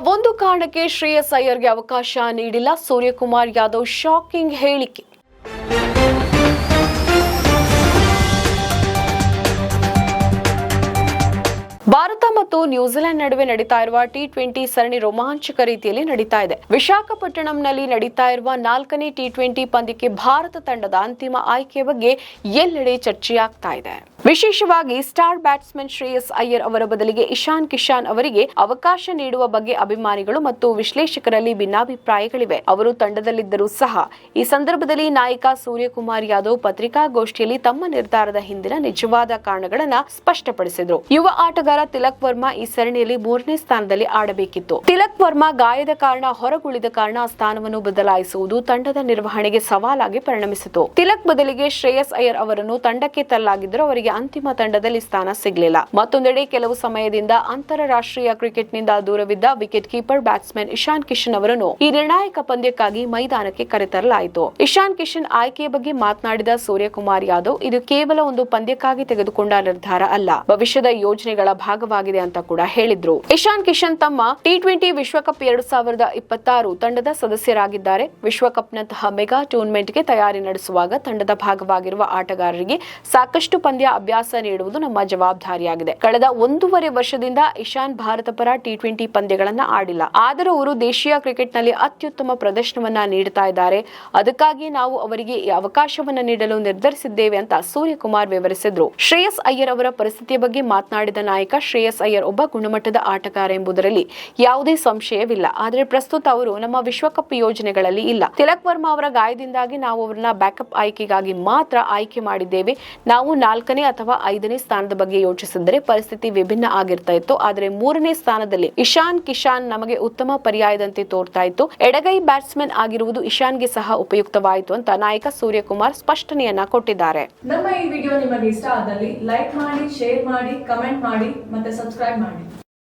ಒಂದು ಕಾರಣಕ್ಕೆ ಶ್ರೇಯಸ್ ಅಯ್ಯರ್ಗೆ ಅವಕಾಶ ನೀಡಿಲ್ಲ. ಸೂರ್ಯಕುಮಾರ್ ಯಾದವ್ ಶಾಕಿಂಗ್ ಹೇಳಿಕೆ. ಭಾರತ ಮತ್ತು ನ್ಯೂಜಿಲೆಂಡ್ ನಡುವೆ ನಡೀತಾ ಇರುವ ಟಿ ಟ್ವೆಂಟಿ ಸರಣಿ ರೋಮಾಂಚಕ ರೀತಿಯಲ್ಲಿ ನಡೀತಾ ಇದೆ. ವಿಶಾಖಪಟ್ಟಣಂನಲ್ಲಿ ನಡೀತಾ ಇರುವ ನಾಲ್ಕನೇ ಟಿ ಟ್ವೆಂಟಿ ಪಂದ್ಯಕ್ಕೆ ಭಾರತ ತಂಡದ ಅಂತಿಮ ಆಯ್ಕೆ ಬಗ್ಗೆ ಎಲ್ಲೆಡೆ ಚರ್ಚೆಯಾಗ್ತಾ ಇದೆ. ವಿಶೇಷವಾಗಿ ಸ್ಟಾರ್ ಬ್ಯಾಟ್ಸ್ಮನ್ ಶ್ರೇಯಸ್ ಅಯ್ಯರ್ ಅವರ ಬದಲಿಗೆ ಇಶಾನ್ ಕಿಶಾನ್ ಅವರಿಗೆ ಅವಕಾಶ ನೀಡುವ ಬಗ್ಗೆ ಅಭಿಮಾನಿಗಳು ಮತ್ತು ವಿಶ್ಲೇಷಕರಲ್ಲಿ ಭಿನ್ನಾಭಿಪ್ರಾಯಗಳಿವೆ. ಅವರು ತಂಡದಲ್ಲಿದ್ದರೂ ಸಹ ಈ ಸಂದರ್ಭದಲ್ಲಿ ನಾಯಕ ಸೂರ್ಯಕುಮಾರ್ ಯಾದವ್ ಪತ್ರಿಕಾಗೋಷ್ಠಿಯಲ್ಲಿ ತಮ್ಮ ನಿರ್ಧಾರದ ಹಿಂದಿನ ನಿಜವಾದ ಕಾರಣಗಳನ್ನು ಸ್ಪಷ್ಟಪಡಿಸಿದರು. ಯುವ ಆಟಗಾರ ತಿಲಕ್ ವರ್ಮಾ ಈ ಸರಣಿಯಲ್ಲಿ ಮೂರನೇ ಸ್ಥಾನದಲ್ಲಿ ಆಡಬೇಕಿತ್ತು. ತಿಲಕ್ ವರ್ಮಾ ಗಾಯದ ಕಾರಣ ಹೊರಗುಳಿದ ಕಾರಣ ಸ್ಥಾನವನ್ನು ಬದಲಾಯಿಸುವುದು ತಂಡದ ನಿರ್ವಹಣೆಗೆ ಸವಾಲಾಗಿ ಪರಿಣಮಿಸಿತು. ತಿಲಕ್ ಬದಲಿಗೆ ಶ್ರೇಯಸ್ ಅಯ್ಯರ್ ಅವರನ್ನು ತಂಡಕ್ಕೆ ತರಲಾಗಿದ್ದರೂ ಅವರಿಗೆ ಅಂತಿಮ ತಂಡದಲ್ಲಿ ಸ್ಥಾನ ಸಿಗಲಿಲ್ಲ. ಮತ್ತೊಂದೆಡೆ ಕೆಲವು ಸಮಯದಿಂದ ಅಂತಾರಾಷ್ಟ್ರೀಯ ಕ್ರಿಕೆಟ್ನಿಂದ ದೂರವಿದ್ದ wicket keeper batsman Ishan Kishan ಅವರನ್ನು ಈ ನಿರ್ಣಾಯಕ ಪಂದ್ಯಕ್ಕಾಗಿ ಮೈದಾನಕ್ಕೆ ಕರೆತರಲಾಯಿತು. ಇಶಾನ್ ಕಿಶನ್ ಆಯ್ಕೆಯ ಬಗ್ಗೆ ಮಾತನಾಡಿದ ಸೂರ್ಯಕುಮಾರ್ ಯಾದವ್, ಇದು ಕೇವಲ ಒಂದು ಪಂದ್ಯಕ್ಕಾಗಿ ತೆಗೆದುಕೊಂಡ ನಿರ್ಧಾರ ಅಲ್ಲ. ಭವಿಷ್ಯದ ಯೋಜನೆಗಳ ಭಾಗವಾಗಿದೆ ಅಂತ ಕೂಡ ಹೇಳಿದ್ರು. ಇಶಾನ್ ಕಿಶನ್ ತಮ್ಮ ಟಿ ಟ್ವೆಂಟಿ ವಿಶ್ವಕಪ್ ಎರಡು ಸಾವಿರದ ಇಪ್ಪತ್ತಾರು ತಂಡದ ಸದಸ್ಯರಾಗಿದ್ದಾರೆ. ವಿಶ್ವಕಪ್ನಂತಹ ಮೆಗಾ ಟೂರ್ನಮೆಂಟ್ಗೆ ತಯಾರಿ ನಡೆಸುವಾಗ ತಂಡದ ಭಾಗವಾಗಿರುವ ಆಟಗಾರರಿಗೆ ಸಾಕಷ್ಟು ಪಂದ್ಯ ಅಭ್ಯಾಸ ನೀಡುವುದು ನಮ್ಮ ಜವಾಬ್ದಾರಿಯಾಗಿದೆ. ಕಳೆದ ಒಂದೂವರೆ ವರ್ಷದಿಂದ ಇಶಾನ್ ಭಾರತ ಪರ ಟಿ ಟ್ವೆಂಟಿ ಪಂದ್ಯಗಳನ್ನು ಆಡಿಲ್ಲ. ಆದರೂ ಅವರು ದೇಶೀಯ ಕ್ರಿಕೆಟ್ನಲ್ಲಿ ಅತ್ಯುತ್ತಮ ಪ್ರದರ್ಶನವನ್ನ ನೀಡುತ್ತಾ ಇದ್ದಾರೆ. ಅದಕ್ಕಾಗಿ ನಾವು ಅವರಿಗೆ ಈ ಅವಕಾಶವನ್ನು ನೀಡಲು ನಿರ್ಧರಿಸಿದ್ದೇವೆ ಅಂತ ಸೂರ್ಯಕುಮಾರ್ ವಿವರಿಸಿದ್ರು. ಶ್ರೇಯಸ್ ಅಯ್ಯರ್ ಅವರ ಪರಿಸ್ಥಿತಿಯ ಬಗ್ಗೆ ಮಾತನಾಡಿದ ನಾಯಕ ಶ್ರೇಯಸ್ ಅಯ್ಯರ್ ಒಬ್ಬ ಗುಣಮಟ್ಟದ ಆಟಗಾರ ಎಂಬುದರಲ್ಲಿ ಯಾವುದೇ ಸಂಶಯವಿಲ್ಲ. ಆದರೆ ಪ್ರಸ್ತುತ ಅವರು ನಮ್ಮ ವಿಶ್ವಕಪ್ ಯೋಜನೆಗಳಲ್ಲಿ ಇಲ್ಲ. ತಿಲಕ್ ವರ್ಮಾ ಅವರ ಗಾಯದಿಂದಾಗಿ ನಾವು ಅವರನ್ನ ಬ್ಯಾಕಪ್ ಆಯ್ಕೆಗಾಗಿ ಮಾತ್ರ ಆಯ್ಕೆ ಮಾಡಿದ್ದೇವೆ. ನಾವು ನಾಲ್ಕನೇ ಅಥವಾ ಐದನೇ ಸ್ಥಾನದ ಬಗ್ಗೆ ಯೋಚಿಸಿದರೆ ಪರಿಸ್ಥಿತಿ ವಿಭಿನ್ನ ಆಗಿರ್ತಾ ಇತ್ತು. ಆದರೆ ಮೂರನೇ ಸ್ಥಾನದಲ್ಲಿ ಇಶಾನ್ ಕಿಶಾನ್ ನಮಗೆ ಉತ್ತಮ ಪರ್ಯಾಯದಂತೆ ತೋರ್ತಾ ಇತ್ತು. ಎಡಗೈ ಬ್ಯಾಟ್ಸ್ಮನ್ ಆಗಿರುವುದು ಇಶಾನ್ಗೆ ಸಹ ಉಪಯುಕ್ತವಾಯಿತು ಅಂತ ನಾಯಕ ಸೂರ್ಯಕುಮಾರ್ ಸ್ಪಷ್ಟನೆಯನ್ನ ಕೊಟ್ಟಿದ್ದಾರೆ. ನಮ್ಮ ಈ ವಿಡಿಯೋ ನಿಮಗೆ ಇಷ್ಟ ಆದಲ್ಲಿ ಲೈಕ್ ಮಾಡಿ, ಶೇರ್ ಮಾಡಿ, ಕಮೆಂಟ್ ಮಾಡಿ. ಮತ್ತೆ ಸಬ್ಸ್ಕ್ರೈಬ್ ಮಾಡಿ.